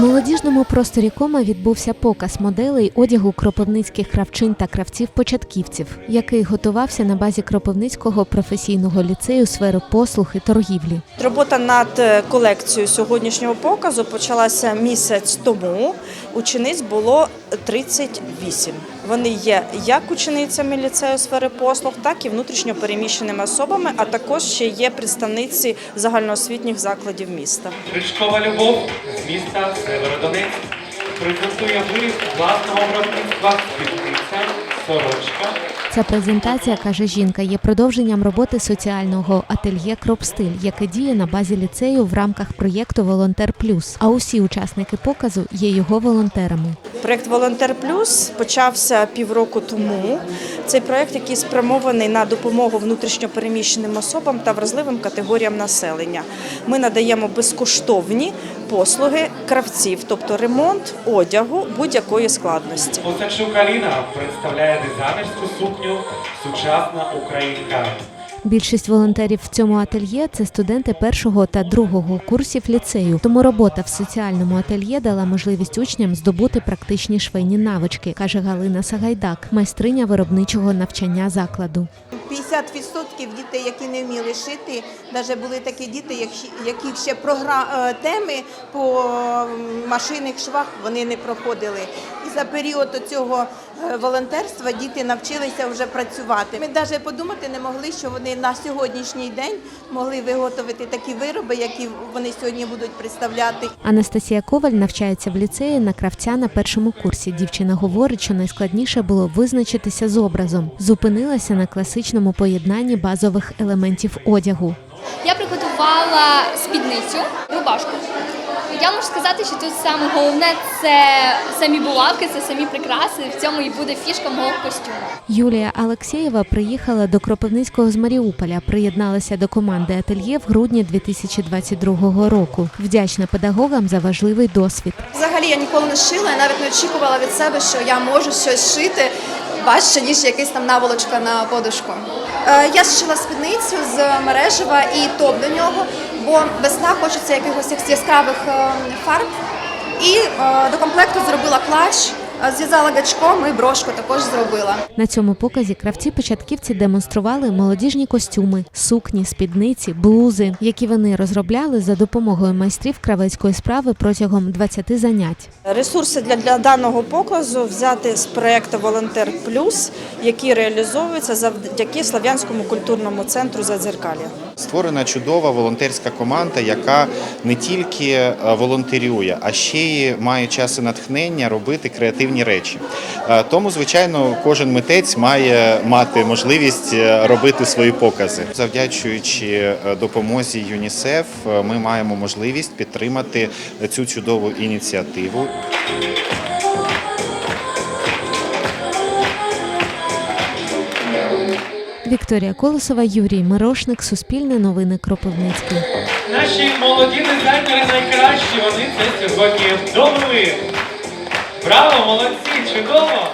молодіжному просторі кома відбувся показ моделей одягу кропивницьких кравчин та кравців-початківців, який готувався на базі Кропивницького професійного ліцею сфери послуг і торгівлі. Робота над е, колекцією сьогоднішнього показу почалася місяць тому. Учениць було 38. Вони є як ученицями ліцею сфери послуг, так і внутрішньо переміщеними особами, а також ще є представниці загальноосвітніх закладів міста. Ричкова любов з міста Северодонець презентує виріб власного виробництва співниця сорочка. Ця презентація, каже жінка, є продовженням роботи соціального ательє Кропстиль, яке діє на базі ліцею в рамках проєкту Волонтер Плюс. А усі учасники показу є його волонтерами. Проєкт Волонтер Плюс почався півроку тому. Цей проєкт, який спрямований на допомогу внутрішньо переміщеним особам та вразливим категоріям населення. Ми надаємо безкоштовні послуги кравців, тобто ремонт одягу будь-якої складності. Осадчук Аліна представляє дизайнерську сукню Сучасна українка. Більшість волонтерів в цьому ательє це студенти першого та другого курсів ліцею. Тому робота в соціальному ательє дала можливість учням здобути практичні швейні навички, каже Галина Сагайдак, майстриня виробничого навчання закладу. 50% дітей, які не вміли шити, навіть були такі діти, які ще програ... е, теми по машинних швах вони не проходили. І за період цього е, волонтерства діти навчилися вже працювати. Ми навіть подумати не могли, що вони на сьогоднішній день могли виготовити такі вироби, які вони сьогодні будуть представляти. Анастасія Коваль навчається в ліцеї на кравця на першому курсі. Дівчина говорить, що найскладніше було визначитися з образом. Зупинилася на класичному поєднанні базових елементів одягу. Я приготувала спідницю, рубашку. Я можу сказати, що тут саме головне це самі булавки, це самі прикраси. В цьому і буде фішка мого костюму. Юлія Алексєєва приїхала до Кропивницького з Маріуполя, приєдналася до команди ательє в грудні 2022 року. Вдячна педагогам за важливий досвід. Взагалі я ніколи не шила, я навіть не очікувала від себе, що я можу щось шити важче, ніж якась там наволочка на подушку. Е, Я зшила спідницю з мережева і топ до нього, бо весна хочеться якихось як яскравих е, фарб. І е, до комплекту зробила клач, зв'язала гачком і брошку також зробила. На цьому показі кравці-початківці демонстрували молодіжні костюми, сукні, спідниці, блузи, які вони розробляли за допомогою майстрів кравецької справи протягом 20 занять. Ресурси для, для даного показу взяти з проєкту Волонтер Плюс, який реалізовується завдяки Слав'янському культурному центру Задзеркалля. Створена чудова волонтерська команда, яка не тільки е, волонтерює, а ще й має час і натхнення робити креативні речі. Е, Тому, звичайно, кожен митець має мати можливість е, робити свої покази. Завдячуючи е, допомозі ЮНІСЕФ, ми маємо можливість підтримати цю чудову ініціативу. Вікторія Колосова, Юрій Мирошник, Суспільне новини Кропивницький. Наші молоді дизайнери найкращі, вони це сьогодні довели. Браво, молодці, чудово!